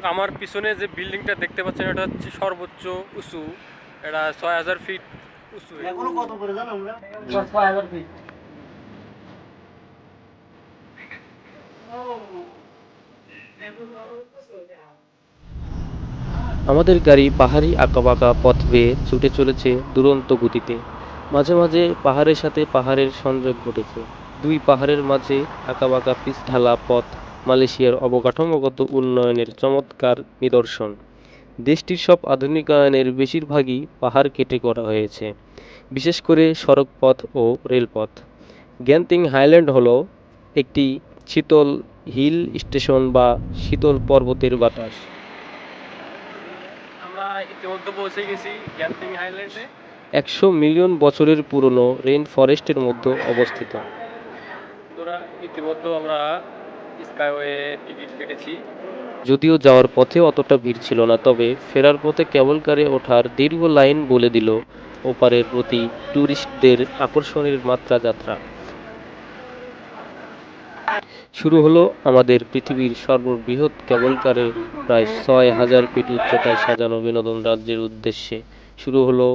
দর্শক আমার পিছনে যে বিল্ডিংটা দেখতে পাচ্ছেন এটা হচ্ছে সর্বোচ্চ উঁচু। এটা ছয় হাজার ফিট উঁচু। কত করে জানো ছয় হাজার ফিট। আমাদের গাড়ি পাহাড়ি আঁকাবাঁকা পথ বেয়ে ছুটে চলেছে দুরন্ত গতিতে। মাঝে মাঝে পাহাড়ের সাথে পাহাড়ের সংযোগ ঘটেছে। দুই পাহাড়ের মাঝে আঁকাবাঁকা পিচ ঢালা পথ মালয়েশিয়ার অবকাঠামোগত উন্নয়নের চমৎকার নিদর্শন। দেশটির সব আধুনিকায়নের বেশিরভাগই পাহাড় কেটে করা হয়েছে বিশেষ করে সড়কপথ ও রেলপথ। গ্যান্তিং হাইল্যান্ড হল একটি শীতল হিল স্টেশন বা শীতল পর্বতের বাতাস। আমরা ইতিমধ্যে পৌঁছে গেছি গ্যান্টিং হাইল্যান্ডে। একশো মিলিয়ন বছরের পুরনো রেইন ফরেস্টের মধ্যে অবস্থিত। ইতিমধ্যে আমরা যদিও যাওয়ার পথে অতটা ভিড় ছিল না, তবে ফেরার পথে কেবল কারে ওঠার দীর্ঘ লাইন বলে দিল ওপারের প্রতি ট্যুরিস্টদের আকর্ষণের মাত্রা যাত্রা। শুরু হলো আমাদের পৃথিবীর সর্ববৃহৎ কেবল কারের প্রায় ছয় হাজার ফিট উচ্চতায় সাজানো বিনোদন রাজ্যের উদ্দেশ্যে। শুরু হলো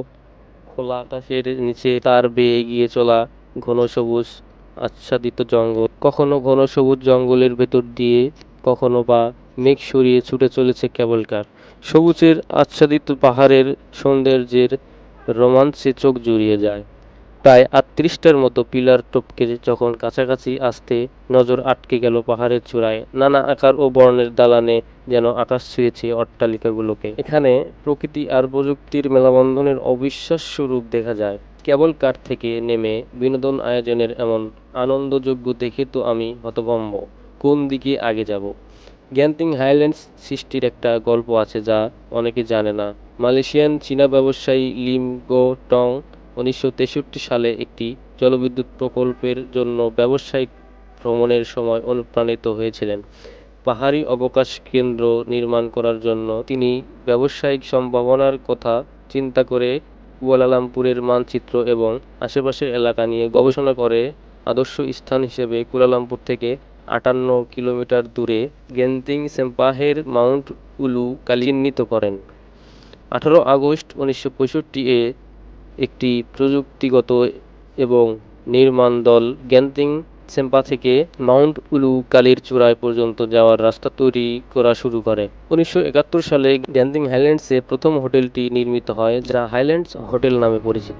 খোলা আকাশের নিচে, তার বেয়ে এগিয়ে চলা ঘন সবুজ আচ্ছাদিত জঙ্গল। কখনো ঘন সবুজ জঙ্গলের ভেতর দিয়ে, কখনো বা মেঘ সরিয়ে ছুটে চলেছে কেবল কার। সবুজের আচ্ছাদিত পাহাড়ের সৌন্দর্যের রোমাঞ্চে চোখ জুড়িয়ে যায়। প্রায় আটত্রিশটার মতো পিলার টপকে যখন কাছাকাছি আসতে নজর আটকে গেল পাহাড়ের চূড়ায়, নানা আকার ও বর্ণের দালানে যেন আকাশ ছুঁয়েছে অট্টালিকাগুলোকে। এখানে প্রকৃতি আর প্রযুক্তির মেলাবন্ধনের অবিশ্বাস্য রূপ দেখা যায়। কেবল কার থেকে নেমে বিনোদন আয়োজনের এমন আনন্দযোগ্য দেখে তো আমি হতভম্ব। কোন দিকে আগে যাব? গ্যান্তিং হাইল্যান্ডস সৃষ্টির একটা গল্প আছে যা অনেকে জানে না। মালয়েশিয়ান চীনা ব্যবসায়ী লিম গো টং উনিশশো তেষট্টি সালে একটি জলবিদ্যুৎ প্রকল্পের জন্য ব্যবসায়িক ভ্রমণের সময় অনুপ্রাণিত হয়েছিলেন। পাহাড়ি অবকাশ কেন্দ্র নির্মাণ করার জন্য তিনি ব্যবসায়িক সম্ভাবনার কথা চিন্তা করে কুয়ালালামপুরের মানচিত্র এবং আশেপাশের এলাকা নিয়ে গবেষণা করে আদর্শ স্থান হিসেবে কুয়ালালামপুর থেকে আটান্ন কিলোমিটার দূরে গেন্তিং সেম্পাহের মাউন্ট উলু কালি চিহ্নিত করেন। আঠারো আগস্ট উনিশশো পঁয়ষট্টি এ একটি প্রযুক্তিগত এবং নির্মাণ দল গ্যান্তিং সেম্পা থেকে মাউন্ট উলু কালির চূড়ায় পর্যন্ত যাওয়ার রাস্তা তৈরি করা শুরু করে। উনিশশো একাত্তর সালে গ্যান্তিং হাইল্যান্ডসে প্রথম হোটেলটি নির্মিত হয়, যা হাইল্যান্ডস হোটেল নামে পরিচিত।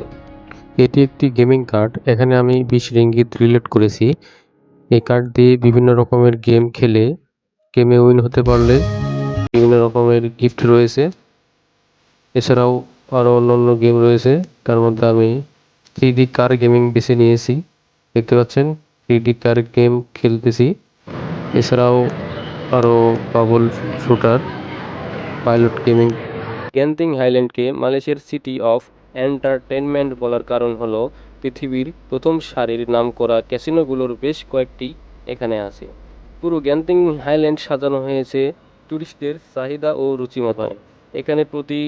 এটি একটি গেমিং কার্ড। এখানে আমি বিশ রিঙ্গিত রিলেট করেছি। এই কার্ড দিয়ে বিভিন্ন রকমের গেম খেলে, গেমে উইন হতে পারলে বিভিন্ন রকমের গিফট রয়েছে। এছাড়াও আরও অন্যান্য গেম রয়েছে। তার মধ্যে আমি থ্রি কার গেমিং বেছে নিয়েছি। দেখতে পাচ্ছেন? থ্রি কার গেম খেলতেছি এছাড়াও আরও bubble shooter pilot gaming Genting হাইল্যান্ডকে মালয়েশিয়ার সিটি অফ এন্টারটেনমেন্ট বলার কারণ হলো পৃথিবীর প্রথম সারির নামকরা ক্যাসিনোগুলোর বেশ কয়েকটি এখানে আছে। পুরো গ্যান্তিং হাইল্যান্ড সাজানো হয়েছে ট্যুরিস্টদের চাহিদা ও রুচিমতো এখানে প্রতি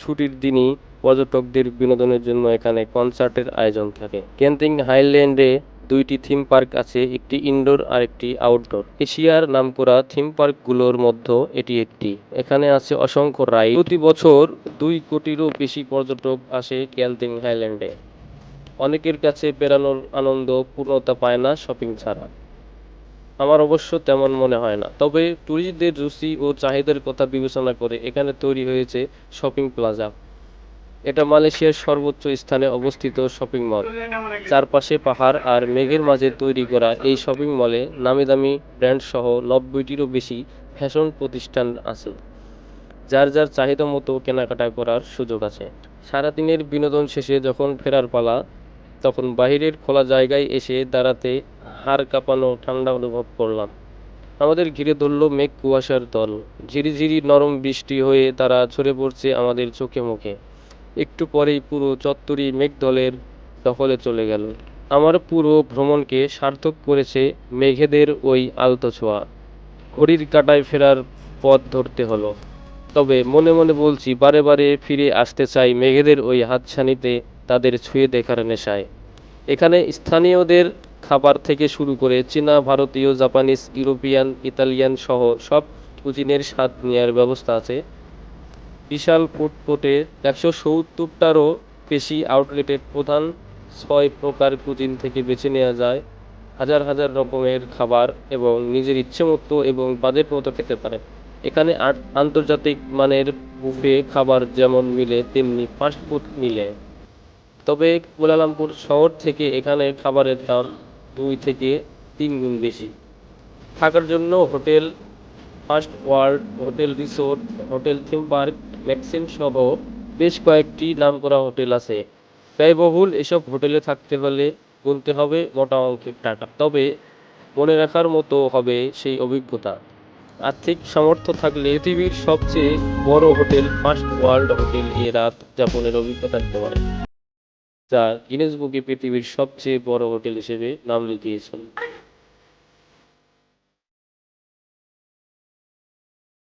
ছুটির দিনই পর্যটকদের বিনোদনের জন্য এখানে কনসার্টের আয়োজন থাকে। ক্যান্তিং হাইল্যান্ডে দুইটি থিম পার্ক আছে, একটি ইনডোর আর একটি আউটডোর। এশিয়ার নামকরা থিম পার্কগুলোর মধ্যে এটি একটি। এখানে আছে অসংখ্য রাইড। প্রতি বছর দুই কোটিরও বেশি পর্যটক আসে ক্যান্তিং হাইল্যান্ডে। অনেকের কাছে বেড়ানোর আনন্দ, পূর্ণতা পায় না শপিং ছাড়া। আমার অবশ্য তেমন মনে হয় না। তবে ট্যুরিস্টদের রুচি ও চাহিদার কথা বিবেচনা করে এখানে তৈরি হয়েছে শপিং প্লাজা। এটা মালয়েশিয়ার সর্বোচ্চ স্থানে অবস্থিত শপিং মল। চারপাশে পাহাড় আর মেঘের মাঝে তৈরি করা এই শপিং মলে নামি দামি ব্র্যান্ড সহ নব্বইটিরও বেশি ফ্যাশন প্রতিষ্ঠান আছে, যার যার চাহিদা মতো কেনাকাটা করার সুযোগ আছে। সারাদিনের বিনোদন শেষে যখন ফেরার পালা, তখন বাইরের খোলা জায়গায় এসে দাঁড়াতে হাড় কাঁপানো ঠান্ডা অনুভব করলাম। আমাদের ঘিরে ধরল মেঘ কুয়াশার দল। ঝিরিঝিরি নরম বৃষ্টি হয়ে তারা ঝরে পড়ছে আমাদের চোখে মুখে। একটু পরেই পুরো চত্বরই মেঘদলের দখলে চলে গেল। আমার পুরো ভ্রমণকে সার্থক করেছে মেঘেদের ওই আলতো ছোঁয়া। ঘড়ির কাঁটায় ফেরার পথ ধরতে হলো। তবে মনে মনে বলছি, বারে বারে ফিরে আসতে চাই মেঘেদের ওই হাতছানিতে তাদের ছুঁয়ে দেখার নেশায়। এখানে স্থানীয়দের খাবার থেকে শুরু করে চীনা, ভারতীয়, জাপানিজ, ইউরোপিয়ান, ইতালিয়ান সহ সব কুজিনের স্বাদ নেওয়ার ব্যবস্থা আছে। বিশাল কোর্টে একশো সত্তরটারও বেশি আউটলেটের প্রধান ছয় প্রকার কুজিন থেকে বেছে নেওয়া যায়। হাজার হাজার রকমের খাবার এবং নিজের ইচ্ছে মতো এবং বাজেট মতো খেতে পারে। এখানে আন্তর্জাতিক মানের বুফে খাবার যেমন মিলে, তেমনি ফাস্ট ফুড মিলে। তবে কুয়ালালামপুর শহর থেকে এখানে খাবারের দাম দুই থেকে তিন গুণ বেশি। থাকার জন্য hotel First World hotel resort, hotel theme park Maxim সহ বেশ কয়েকটি নামকরা হোটেল আছে। ব্যয়বহুল এসব হোটেলে থাকতে হলে গুনতে হবে মোটা অঙ্কের টাকা। তবে মনে রাখার মতো হবে সেই অভিজ্ঞতা। আর্থিক সামর্থ্য থাকলে পৃথিবীর সবচেয়ে বড় হোটেল ফার্স্ট ওয়ার্ল্ড হোটেল এ রাত যাপনের অভিজ্ঞতা দিতে পারে। যা গিনেস বুকে পৃথিবীর সবচেয়ে বড় হোটেল হিসেবে নাম লিখিয়েছেন।